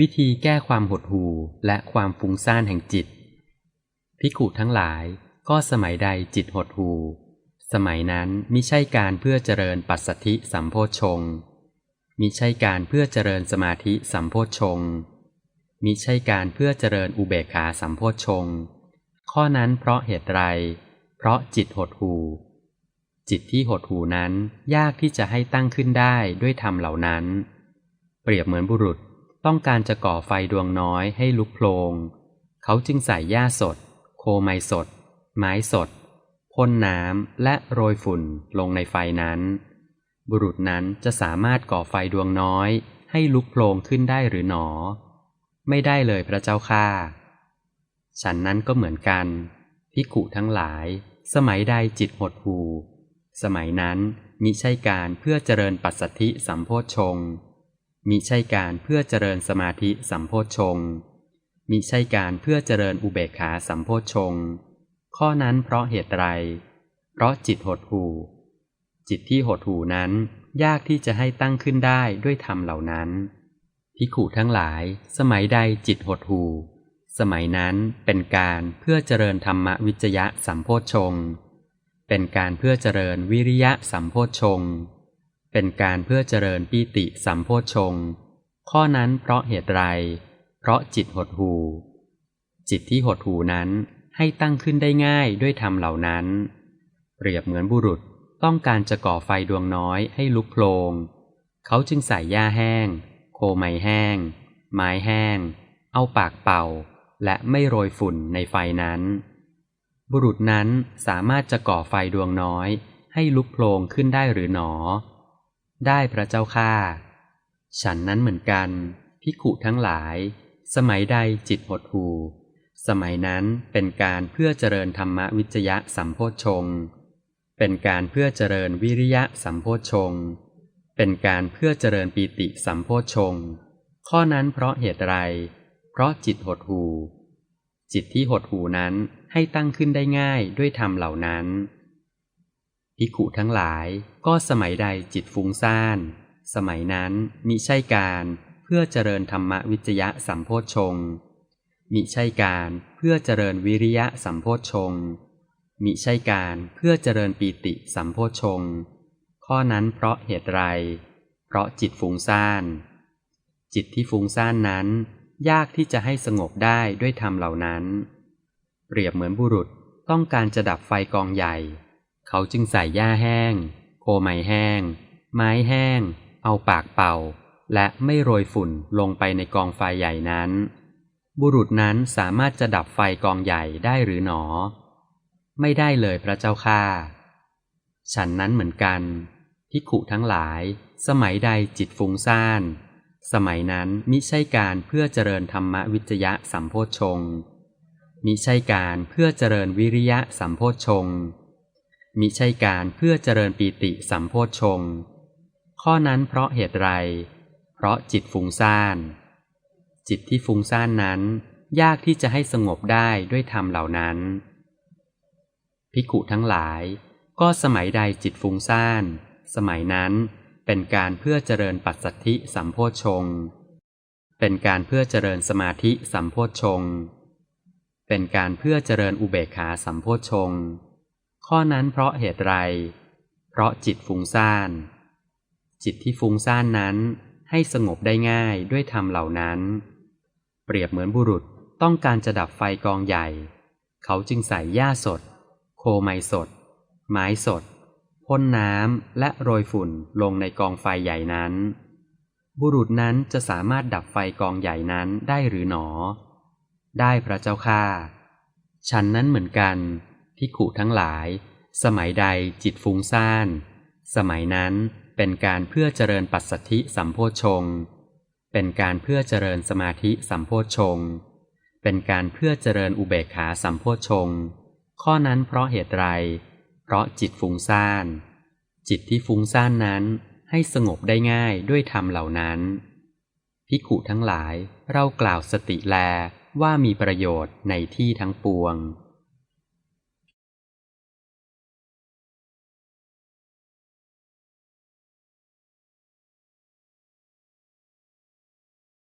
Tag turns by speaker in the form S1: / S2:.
S1: วิธีแก้ความหดหู่และความฟุ้งซ่านแห่งจิตภิกุทั้งหลายก็สมัยใดจิตหดหู่ สมัยนั้นมิใช่การเพื่อเจริญปัสสธิสัมโพชงมิใช่การเพื่อเจริญสมาธิสัมโพชงมิใช่การเพื่อเจริญอุเบกขาสัมโพชงข้อนั้นเพราะเหตุไร เพราะจิตหดหูจิตที่หดหูนั้นยากที่จะให้ตั้งขึ้นได้ด้วยธรรมเหล่านั้น เปรียบเหมือนบุรุษ ต้องการจะก่อไฟดวงน้อยให้ลุกโพลง เขาจึงใส่หญ้าสด โคไมสด ไม้สดพ่นน้ำและโรยฝุ่นลงในไฟนั้น บุรุษนั้นจะสามารถก่อไฟดวงน้อย ให้ลุกโพลงขึ้นได้หรือหนอ ไม่ได้เลยพระเจ้าข้าฉันนั้นก็เหมือนกัน พิกุทั้งหลาย สมัยใดจิตหดหู สมัยนั้นมิใช่การเพื่อเจริญปัสสธิสัมโพชง มิใช่การเพื่อเจริญสมาธิสัมโพชงมิใช่การเพื่อเจริญอุเบกขาสัมโพชงข้อนั้นเพราะเหตุไร เพราะจิตหดหูจิตที่หดหูนั้นยากที่จะให้ตั้งขึ้นได้ด้วยธรรมเหล่านั้นพิขูทั้งหลาย สมัยใดจิตหดหูสมัยนั้นเป็นการเพื่อเจริญธรรมวิจยะสัมโพชงเป็นการเพื่อเจริญวิริยะสัมโพชง เป็นการเพื่อเจริญปีติสัมโพชง ข้อนั้นเพราะเหตุไร เพราะจิตหดหู จิตที่หดหูนั้นให้ตั้งขึ้นได้ง่ายด้วยธรรมเหล่านั้น เปรียบเหมือนบุรุษต้องการจะก่อไฟดวงน้อยให้ลุกโพลง เขาจึงใส่หญ้าแห้ง โคไม้แห้ง ไม้แห้ง เอาปากเป่า และไม่โรยฝุ่นในไฟนั้น บุรุษนั้นสามารถจะก่อไฟดวงน้อยให้ลุกโพลงขึ้นได้หรือหนอ ได้พระเจ้าข้าฉันนั้นเหมือนกัน พิขุทั้งหลาย สมัยใดจิตหดหูสมัยนั้นเป็นการเพื่อเจริญธรรมวิจยะสัมโพชง เป็นการเพื่อเจริญวิริยะสัมโพชง เป็นการเพื่อเจริญปีติสัมโพชง ข้อนั้นเพราะเหตุไร เพราะจิตหดหูจิตที่หดหูนั้นให้ตั้งขึ้นได้ง่ายด้วยธรรมเหล่านั้น พิขุทั้งหลายก็สมัยใดจิตฟุ้งซ่าน สมัยนั้นมิใช่การเพื่อเจริญธรรมวิจยะสัมโพชงมิใช่การเพื่อเจริญวิริยะสัมโพชงมิใช่การเพื่อเจริญปีติสัมโพชงข้อนั้นเพราะเหตุไร เพราะจิตฟุ้งซ่าน จิตที่ฟุ้งซ่านนั้น ยากที่จะให้สงบได้ด้วยธรรมเหล่านั้น เปรียบเหมือนบุรุษต้องการจะดับไฟกองใหญ่ เขาจึงใส่หญ้าแห้ง โคไม้แห้ง ไม้แห้ง เอาปากเป่า และไม่โรยฝุ่นลงไปในกองไฟใหญ่นั้น บุรุษนั้นสามารถจะดับไฟกองใหญ่ได้หรือหนอ ไม่ได้เลยพระเจ้าข้าฉันนั้นเหมือนกันพิขุทั้งหลาย สมัยใดจิตฟุ้งซ่าน สมัยนั้นมิใช่การเพื่อเจริญธรรมวิจยะสัมโพชงมิใช่การเพื่อเจริญวิริยะสัมโพชง มิใช่การเพื่อเจริญปีติสัมโพชง ข้อนั้นเพราะเหตุไร เพราะจิตฟุ้งซ่าน จิตที่ฟุ้งซ่านนั้น ยากที่จะให้สงบได้ด้วยธรรมเหล่านั้นภิกขุทั้งหลาย ก็สมัยใดจิตฟุ้งซ่าน สมัยนั้นเป็นการเพื่อเจริญปัสสัทธิสัมโพชง เป็นการเพื่อเจริญสมาธิสัมโพชง เป็นการเพื่อเจริญอุเบกขาสัมโพชง ข้อนั้นเพราะเหตุไร เพราะจิตฟุ้งซ่าน จิตที่ฟุ้งซ่านนั้นให้สงบได้ง่ายด้วยธรรมเหล่านั้น เปรียบเหมือนบุรุษต้องการจะดับไฟกองใหญ่ เขาจึงใส่หญ้าสด โคไมสด ไม้สด พ่นน้ำและโรยฝุ่นลงในกองไฟใหญ่นั้น บุรุษนั้นจะสามารถดับไฟกองใหญ่นั้นได้หรือหนอ ได้พระเจ้าข้าฉันนั้นเหมือนกัน พิขุทั้งหลาย สมัยใดจิตฟุ้งซ่าน สมัยนั้นเป็นการเพื่อเจริญปัสสัทธิสัมโพชง เป็นการเพื่อเจริญสมาธิสัมโพชง เป็นการเพื่อเจริญอุเบกขาสัมโพชง ข้อนั้นเพราะเหตุไร เพราะจิตฟุ้งซ่าน จิตที่ฟุ้งซ่านนั้นให้สงบได้ง่ายด้วยธรรมเหล่านั้น พิขุทั้งหลายเรากล่าวสติแลว่ามีประโยชน์ในที่ทั้งปวง